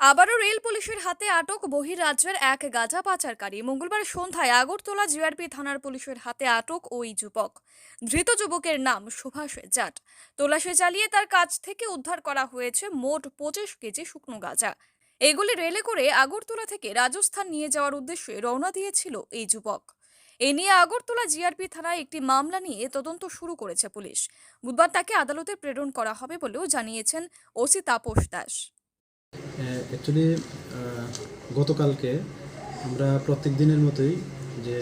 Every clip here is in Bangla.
আবারও রেল পুলিশের হাতে আটক বহিরাজ্যের এক গাঁজা পাচারকারী। মঙ্গলবার সন্ধ্যায় আগরতলা জিআরপি থানার পুলিশের হাতে আটক ওই যুবক। ধৃত যুবকের নাম সুভাষ জাট তোলাশে চালিয়ে তার কাছ থেকে উদ্ধার করা হয়েছে মোট পঁচিশ কেজি শুকনো গাঁজা। এগুলি রেলে করে আগরতলা থেকে রাজস্থান নিয়ে যাওয়ার উদ্দেশ্যে রওনা দিয়েছিল এই যুবক। এ নিয়ে আগরতলা জিআরপি থানায় একটি মামলা নিয়ে তদন্ত শুরু করেছে পুলিশ। বুধবার তাকে আদালতে প্রেরণ করা হবে বলেও জানিয়েছেন ওসি তাপস দাস। অ্যাকচুয়ালি গতকালকে আমরা প্রত্যেক দিনের মতোই যে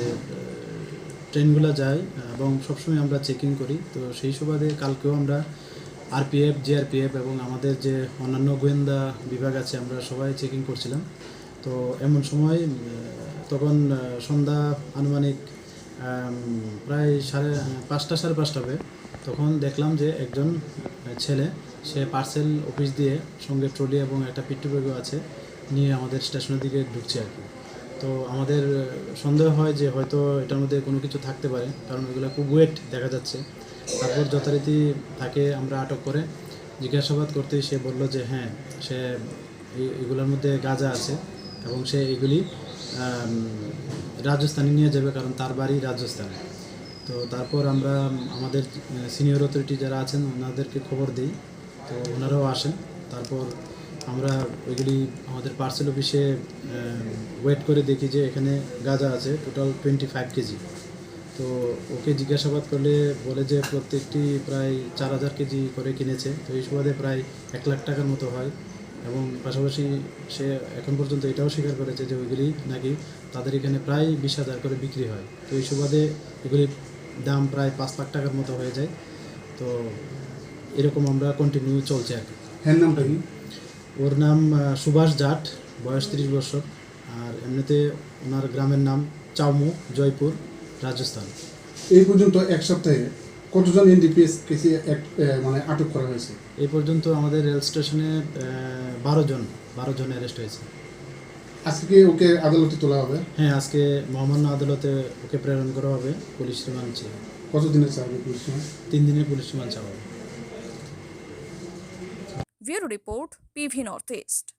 ট্রেনগুলো যায় এবং সবসময় আমরা চেকিং করি। তো সেই সুবাদে কালকেও আমরা আরপিএফ জিআরপিএফ এবং আমাদের যে অন্যান্য গোয়েন্দা বিভাগ আছে, আমরা সবাই চেকিং করছিলাম। তো এমন সময় তখন সন্ধ্যা আনুমানিক প্রায় সাড়ে, পাঁচটা সাড়ে পাঁচটা হবে, তখন দেখলাম যে একজন ছেলে, সে পার্সেল অফিস দিয়ে সঙ্গে ট্রলি এবং একটা পিট্টু ব্যাগও আছে, নিয়ে আমাদের স্টেশনের দিকে ঢুকছে আর কি। তো আমাদের সন্দেহ হয় যে হয়তো এটার মধ্যে কোনো কিছু থাকতে পারে, কারণ ওইগুলো খুব ওয়েট দেখা যাচ্ছে। তারপর যথারীতি তাকে আমরা আটক করে জিজ্ঞাসাবাদ করতেই সে বলল যে হ্যাঁ সে এগুলোর মধ্যে গাঁজা আছে এবং সে এগুলি রাজস্থানে নিয়ে যাবে কারণ তার বাড়ি রাজস্থানে। তো তারপর আমরা আমাদের সিনিয়র অথরিটি যারা আছেন, ওনাদেরকে খবর দিই। তো ওনারাও আসেন। তারপর আমরা ওইগুলি আমাদের পার্সেল অফিসে ওয়েট করে দেখি যে এখানে গাঁজা আছে টোটাল টোয়েন্টি ফাইভ কেজি। তো ওকে জিজ্ঞাসাবাদ করলে বলে যে প্রত্যেকটি প্রায় চার হাজার কেজি করে কিনেছে। তো এই সুবাদে প্রায় এক লাখ টাকার মতো হয়। এবং পাশাপাশি সে এখন পর্যন্ত এটাও স্বীকার করেছে যে ওইগুলি নাকি তাদের এখানে প্রায় বিশ হাজার করে বিক্রি হয়। তো এই সুবাদে এগুলির দাম প্রায় পাঁচ লাখ টাকার মতো হয়ে যায়। তো এরকম আমরা কন্টিনিউ চলছে আর কি হ্যাঁ নামটা কি? ওর নাম সুভাষ জাট বয়স তিরিশ বছর। আর এমনিতে ওনার গ্রামের নাম চাউমু জয়পুর রাজস্থান। এই পর্যন্ত এক সপ্তাহে কতজন এনডিপিএস কেসে মানে আটক করা হয়েছে? এই পর্যন্ত আমাদের রেল স্টেশনে বারো জন বারো জন অ্যারেস্ট হয়েছে। আজকে ওকে আদালতে তোলা হবে? হ্যাঁ আজকে মহামান্য আদালতে ওকে প্রেরণ করা হবে পুলিশ রিমান্ড চেয়ে। কতদিনের চাকরি পুলিশ তিন দিনের পুলিশ রিমান্ড চাওয়া হবে। Bureau report PV North East.